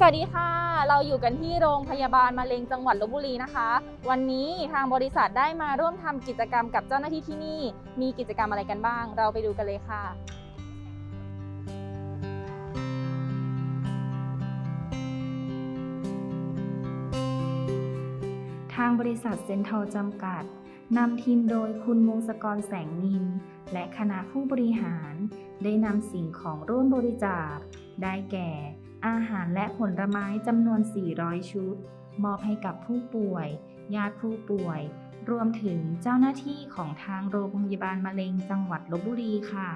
สวัสดีค่ะ เราอยู่กันที่โรงพยาบาลมะเร็งจังหวัดลบบุรีนะคะ วันนี้ทางบริษัทได้มาร่วมทำกิจกรรมกับเจ้าหน้าที่ที่นี่ มีกิจกรรมอะไรกันบ้าง เราไปดูกันเลยค่ะทางบริษัทเซนทรัลจำกัด นำทีมโดยคุณมงศกรแสงนิน และคณะผู้บริหาร ได้นำสิ่งของร่วมบริจาค ได้แก่ อาหารและผลไม้จำนวน 400 ชุด มอบให้กับผู้ป่วย ญาติผู้ป่วย รวมถึงเจ้าหน้าที่ของทางโรงพยาบาลมะเร็งจังหวัดลบบุรีค่ะ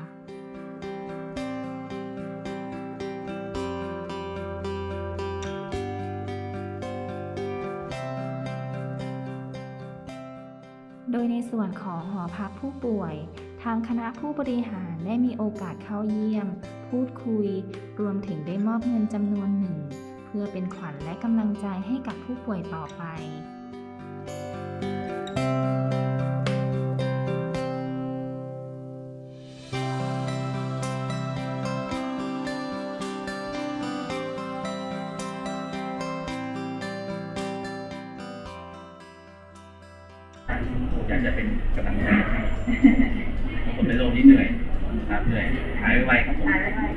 โดยในส่วนของหอพักผู้ป่วย ทางคณะผู้บริหารได้มีโอกาสเข้าเยี่ยม พูดคุย รวมถึงได้มอบเงินจำนวนหนึ่ง เพื่อเป็นขวัญและกำลังใจให้กับผู้ป่วยต่อไป อยากจะเป็นกำลังใจให้ผมเป็นโรคนี้เหนื่อยครับเหนื่อยหายไวครับผม